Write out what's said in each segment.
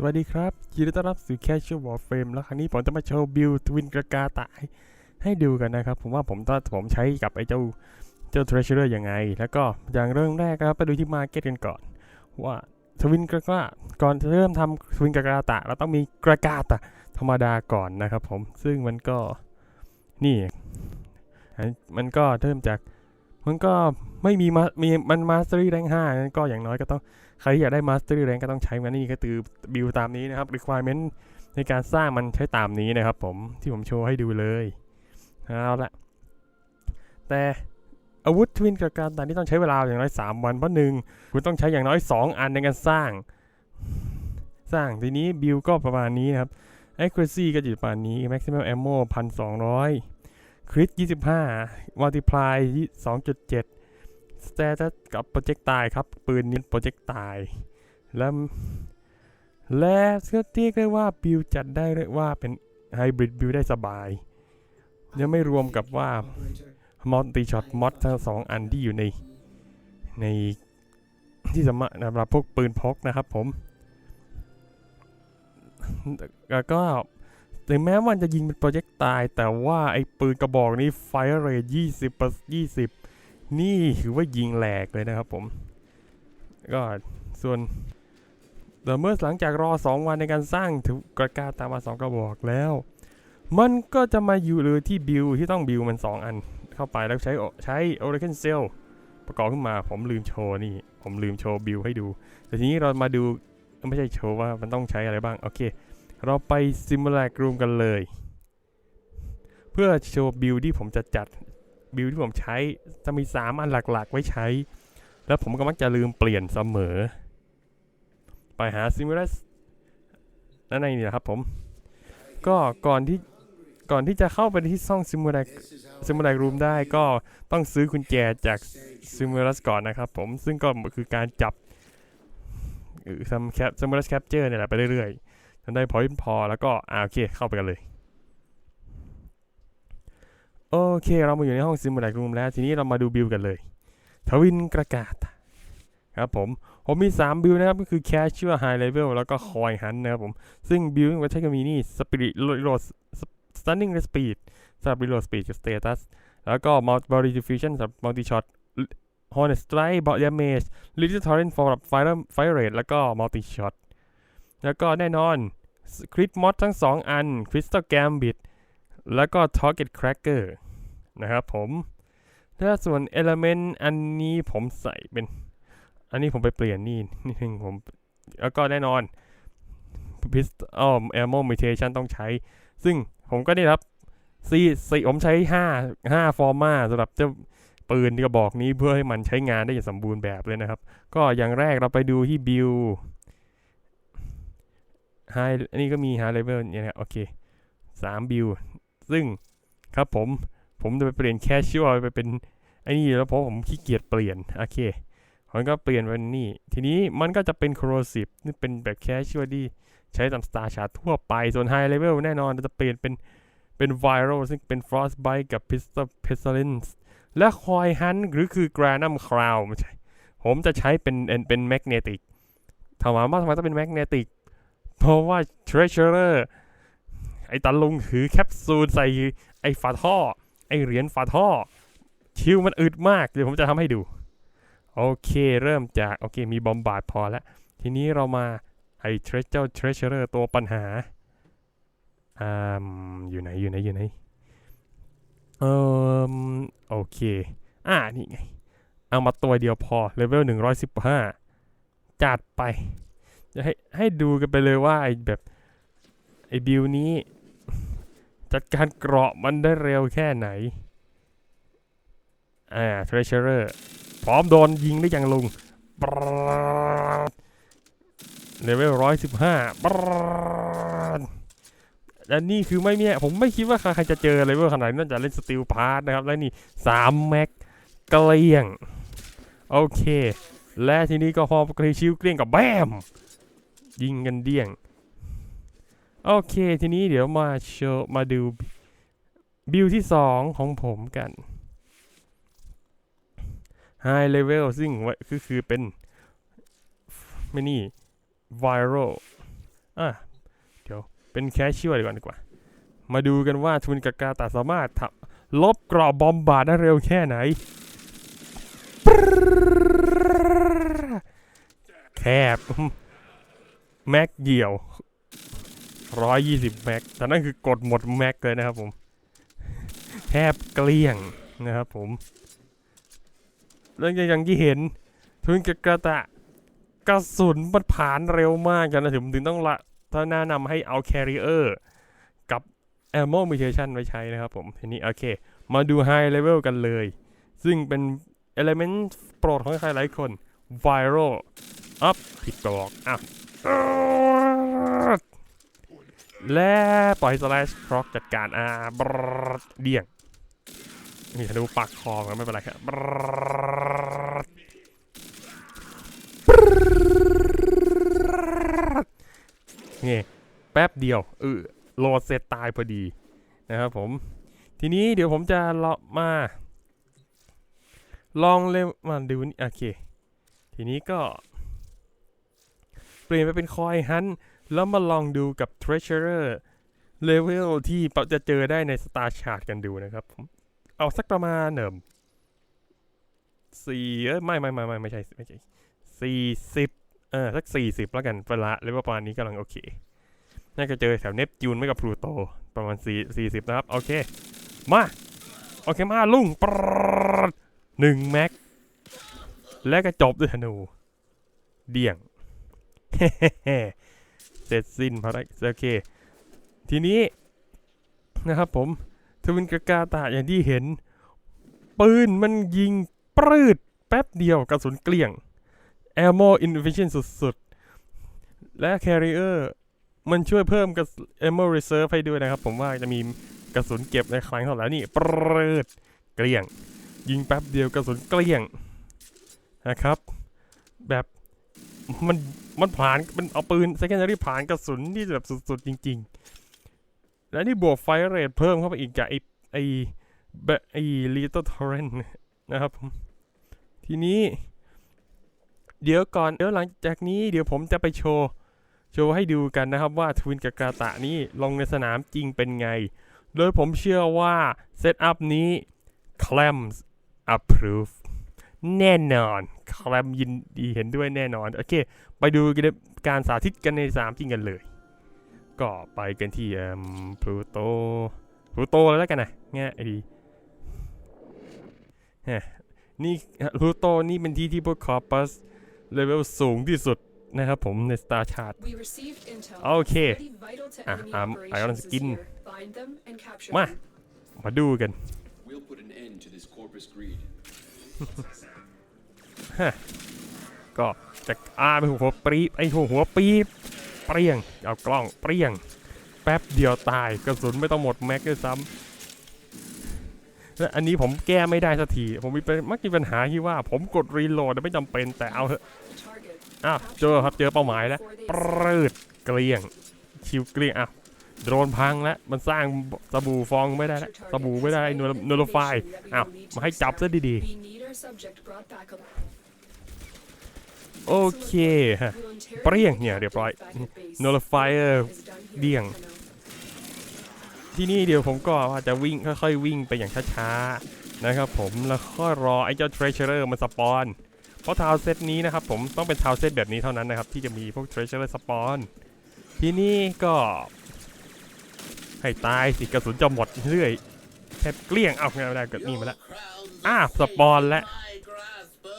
สวัสดีครับยินดีต้อนรับสู่ Casual Warframe แล้วครั้งนี้ผมจะมาโชว์บิลทวินกระกาตายให้ดูกันนะครับ ผมว่าผมตอนผมใช้กับไอ้เจ้าเจ้า Treasurer ยังไง แล้วก็อย่างเริ่มแรกครับไปดูที่ Market กันก่อน ว่าทวินกระกาก่อนจะเริ่มทำทวินกระกาตะเราต้องมีกระกาตะธรรมดาก่อนนะครับผมซึ่งมันก็นี่มันก็เริ่มจากมันก็ไม่มีมามีมันมาสเตอรี่แรงห้าก็อย่างน้อยก็ต้อง ใครที่อยากได้ Mastery Rank ก็ต้องใช้มันนี่ก็คือบิลตามนี้นะครับ requirement ในการสร้างมันใช้ตามนี้นะครับผมที่ผมโชว์ให้ดูเลยเอาละแต่อาวุธทวินกับการต่างที่ต้องใช้เวลาอย่างน้อย 3 วันเพราะหนึ่งคุณต้องใช้อย่างน้อย 2 อันในการสร้าง สร้างทีนี้บิลก็ประมาณนี้นะครับ accuracy ก็อยู่ประมาณนี้ maximum ammo 1,200 crit 25 multiply 2.7 สเตตัสกับโปรเจกต์ตายครับ ปืนนี้โปรเจกต์ตาย แล้วและก็เรียกได้ว่าบิลจัดได้เรียกว่าเป็นไฮบริดบิลได้สบาย ยังไม่รวมกับว่ามัลติช็อตมอดทั้งสองอันที่อยู่ในในที่สามารถสำหรับพวกปืนพกนะครับผม แล้วก็ถึงแม้ว่ามันจะยิงเป็นโปรเจกต์ตาย แต่ว่าไอ้ปืนกระบอกนี้ไฟเรทยี่สิบยี่สิบ นี่ถือว่ายิงแหลกเลยนะครับผม ก็ส่วนแต่เมื่อหลังจากรอ 2 วันในการสร้างถือกระกาตามมา 2 กระบอกแล้ว มันก็จะมาอยู่เลยที่บิลที่ต้องบิลมัน 2 อันเข้าไปแล้วใช้ใช้ Oracle Cell ประกอบขึ้นมาผมลืมโชว์นี่ ผมลืมโชว์บิลให้ดู แต่ทีนี้เรามาดูไม่ใช่โชว์ว่ามันต้องใช้อะไรบ้าง โอเค เราไป Simulate Room กันเลย เพื่อโชว์บิลที่ผมจะจัด บิลที่ผมใช้จะมี 3 อันหลักๆ ไว้ใช้ แล้วผมก็มักจะลืมเปลี่ยนเสมอ ไปหา Simulus นั่นเองนี่แหละครับผม ก็ก่อนที่ก่อนที่จะเข้าไปที่ช่อง Simulus Simulus Room ได้ก็ต้องซื้อกุญแจจาก Simulus ก่อนนะครับผมซึ่งก็คือการจับทำแคป Simulus Capture เนี่ยแหละไปเรื่อยๆจนได้พอยต์พอแล้วก็อ่าโอเคเข้าไปกันเลย โอเคเรามาอยู่ในห้องซิมูเลตรูมแล้ว ทีนี้เรามาดูบิลกันเลย ทวินกระกาศครับผม ผมมี 3 บิลนะครับ ก็คือ Casual High Level แล้วก็ Coin Hunt นะครับผม ซึ่งบิลที่ใช้ก็มีนี่ Spirit Reload Stunning Speed สำหรับ Reload Speed กับ Status แล้วก็ Multi Diffusion สำหรับ Multi Shot Hornet Strike Bot Damage Little Torrent สำหรับ Fire Fire Rate แล้วก็ Multi Shot แล้วก็แน่นอน Crit Mod ทั้ง 2 อัน Crystal Gambit แล้วก็ Target Cracker นะครับผมถ้าส่วน Element อันนี้ผมใส่เป็น อันนี้ผมไปเปลี่ยนนี่นี่นึงผม แล้วก็แน่นอน Pistol Ammo Mutation ต้องใช้ ซึ่งผมก็ได้รับสี่สี่ผมใช้ห้าห้าฟอร์มาสำหรับเจ้าปืนกระบอกนี้เพื่อให้มันใช้งานได้อย่างสมบูรณ์แบบเลยนะครับ ก็อย่างแรกเราไปดูที่บิลไฮอันนี้ก็มี High Level เนี่ยนะโอเคสามบิล ซึ่งครับผมผมจะไปเปลี่ยนแคชชัวไปเป็นไอ้นี่แล้วเพราะผมขี้เกียจเปลี่ยนโอเคผมก็เปลี่ยนเป็นนี่ ทีนี้มันก็จะเป็น corrosive นี่เป็นแบบแคชชัวที่ใช้ตาม Star Chart ทั่วไป ส่วน High Level แน่นอนจะเปลี่ยนเป็นเป็น Viral ซึ่งเป็น Frostbite กับ Pistol Pestilence และ Coin Hunt หรือคือ Granum Crown ไม่ใช่ผมจะใช้เป็นเป็น Magnetic ถามว่าทำไมต้องเป็น Magnetic เพราะว่า treasure ไอ้ตาลุงถือแคปซูลใส่ไอ้ฝาท่อ ไอ้เหรียญฝาท่อ คิวมันอึดมาก เดี๋ยวผมจะทำให้ดู โอเค เริ่มจาก โอเค มีบอมบาดพอแล้ว ทีนี้เรามาไอ้เทรเจ้าเทรเชอร์ตัวปัญหาอ่าอยู่ไหน อยู่ไหน อยู่ไหน เออโอเค อ่า นี่ไง เอามาตัวเดียวพอ เลเวลหนึ่งร้อยสิบห้าจัดไป จะให้ให้ดูกันไปเลยว่าไอ้แบบไอ้บิวนี้ จัดการเกราะมันได้เร็วแค่ไหน อ่า Treasurer พร้อมโดนยิงได้ยังลุงเลเวลร้อยสิบห้าและนี่คือไม่เนี่ยผมไม่คิดว่าใครจะเจอเลเวลขนาดนี้นอกจากเล่นสติลพาร์ทนะครับ และนี่สามแม็กเกลี้ยง โอเค และทีนี้ก็พอกรีชิวเกลี้ยงกับแบม ยิงกันเดี้ยง โอเค ทีนี้เดี๋ยวมาโชว์มาดูบิลที่ 2 ของผมกัน High Level ซึ่งวะคือคือเป็นไม่นี่ Viral อะ เดี๋ยวเป็นแคชชัวร์ดีกว่าดีกว่า มาดูกันว่าทุนกากาตาสามารถทำลบกรอบบอมบาดได้เร็วแค่ไหน แคบ แม็กเดี่ยว 120แม็กแต่นั่นคือกดหมดแม็กเลยนะครับผม แทบเกลี้ยงนะครับผมแล้วอย่างที่เห็นทุนกากาตะกระสุนมันผ่านเร็วมากกันนะถึงถึงต้องละถ้าแนะนำให้เอาแคริเออร์กับ ammo mutation ไว้ใช้นะครับผม ทีนี้โอเค มาดู high level กันเลย ซึ่งเป็น element โปรดของใครหลายคน viral up ผิดกรอกอะ และปล่อย slash proc จัดการอ่าบรเดี่ยงมีธนูปักคอก็ไม่เป็นไรครับบรดนี่แป๊บเดียวเออโหลดเสร็จตายพอดีนะครับผม ทีนี้เดี๋ยวผมจะเลาะมา ลองเล่มมาดูนี่โอเค ทีนี้ก็ เปลี่ยนไปเป็นคอยฮัน แล้วมาลองดูกับ Treasurer Level ที่เราจะเจอได้ใน Star Chart กันดูนะครับผมเอาสักประมาณเนิมสี่เอ้ยไม่ไม่ไม่ไม่ไม่ใช่ไม่ใช่สี่สิบเออสักสี่สิบแล้วกันเวลาเลเวลประมาณนี้กำลังโอเค น่าจะเจอแถวเนปจูนไม่กับพลูโต ประมาณสี่สี่สิบนะครับ โอเค มา โอเคมาลุงปรหนึ่งแม็ก และก็จบด้วยธนู เดี่ยง เสร็จสิ้นภารกิจโอเค ทีนี้นะครับผมทวินกากาตาอย่างที่เห็น ปืนมันยิงปรืดแป๊บเดียวกระสุนเกลี้ยง ammo inefficient สุดๆ และ carrier มันช่วยเพิ่มกระสุน ammo reserve ให้ด้วยนะครับ ผมว่าจะมีกระสุนเก็บในครั้งเท่าไหร่นี่ปรืดเกลี้ยง ยิงแป๊บเดียวกระสุนเกลี้ยงนะครับ แบบ มันมันผ่านมันเอาปืน secondary ผ่านกระสุนที่แบบสุดๆจริง ๆ และนี่บวกไฟเรทเพิ่มเข้าไปอีกจากไอไอแบบไอ little torrent นะครับผมทีนี้ เดี๋ยวก่อนเดี๋ยวหลังจากนี้เดี๋ยวผมจะไปโชว์ โชว์ให้ดูกันนะครับว่าทวินกับกาตะนี้ลงในสนามจริงเป็นไง โดยผมเชื่อว่า เซตอัพนี้ Clams approve แน่นอนคลมยินดีเห็นด้วยแน่นอน โอเค ไปดูการสาธิตกันในสนามจริงกันเลย ก็ไปกันที่เอ่อพลูโตพลูโตเลยแล้วกันนะง่ายดีฮะนี่พลูโตนี่เป็นที่ที่พวกคอปัสเลเวลสูงที่สุดนะครับผมใน Star Chart โอเค อะอะอะอ่า Iron Iron Skin Skin มามา มาดูกัน ก็จะอาเป็นหัวปรีบไอหัวหัวปีบเปรี้ยง เอากล้องเปรี้ยง แป๊บเดียวตายกระสุนไม่ต้องหมดแม็กด้วยซ้ำและอันนี้ผมแก้ไม่ได้สักที ผมมีเป็นมักมีปัญหาที่ว่า ผมกดรีโหลดไม่จำเป็นแต่เอาเถอะอ้าวเจอครับเจอเป้าหมายแล้วปรืดเกลี้ยงชิวเกลี้ยงอ้าวโดรนพังแล้วมันสร้างสบู่ฟองไม่ได้แล้วสบู่ไม่ได้นูโนโลไฟอ้าวมาให้จับซะดีๆ โอเคฮะเปรี้ยงเนี่ยเรียบร้อย Nullifier เดี่เดี่ยยงงที่นี่เดี๋ยวผมก็ว่าจะวิ่งค่อยๆวิ่งไปอย่างช้าๆนะครับผมแล้วค่อยรอไอ้เจ้า Treasurer มันสปอน เพราะทาวน์เซตนี้นะครับผมต้องเป็นทาวน์เซตแบบนี้เท่านั้นนะครับ ที่จะมีพวก Treasurer สปอน ที่นี่ก็ ให้ตายสิกระสุนจะหมดเรื่อยแทบเกลี้ยงเอาไงไม่ได้เกิดนี่มาแล้ว อะสปอนแล้ว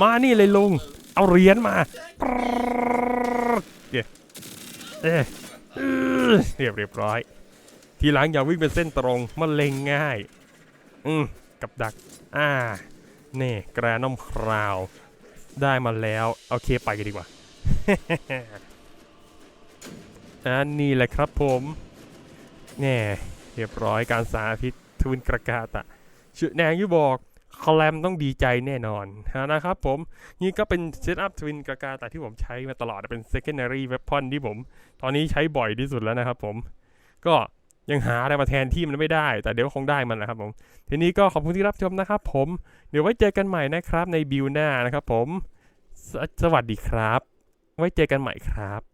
มานี่เลยลุง เอาเหรียญมาเอ๊ะเรียบเรียบร้อย ทีหลังอย่าวิ่งเป็นเส้นตรงมันเล็งง่าย อืมกับดัก อ่าเน่แกรนอมคราว ได้มาแล้วโอเคไปกันดีกว่าอันนี้แหละครับผมแน่เรียบร้อยการสาธิตทวินกระกาตะชื่อแนงยูบอก คลมต้องดีใจแน่นอนนะครับผม นี่ก็เป็นเซตอัพทวินกากาแต่ที่ผมใช้มาตลอดเป็น secondary weapon ที่ผม ตอนนี้ใช้บ่อยที่สุดแล้วนะครับผม ก็ยังหาอะไรมาแทนที่มันไม่ได้ แต่เดี๋ยวคงได้มันนะครับผม ทีนี้ก็ขอบคุณที่รับชมนะครับผม เดี๋ยวไว้เจอกันใหม่นะครับในบิวหน้านะครับผมสสวัสดีครับ ไว้เจอกันใหม่ครับ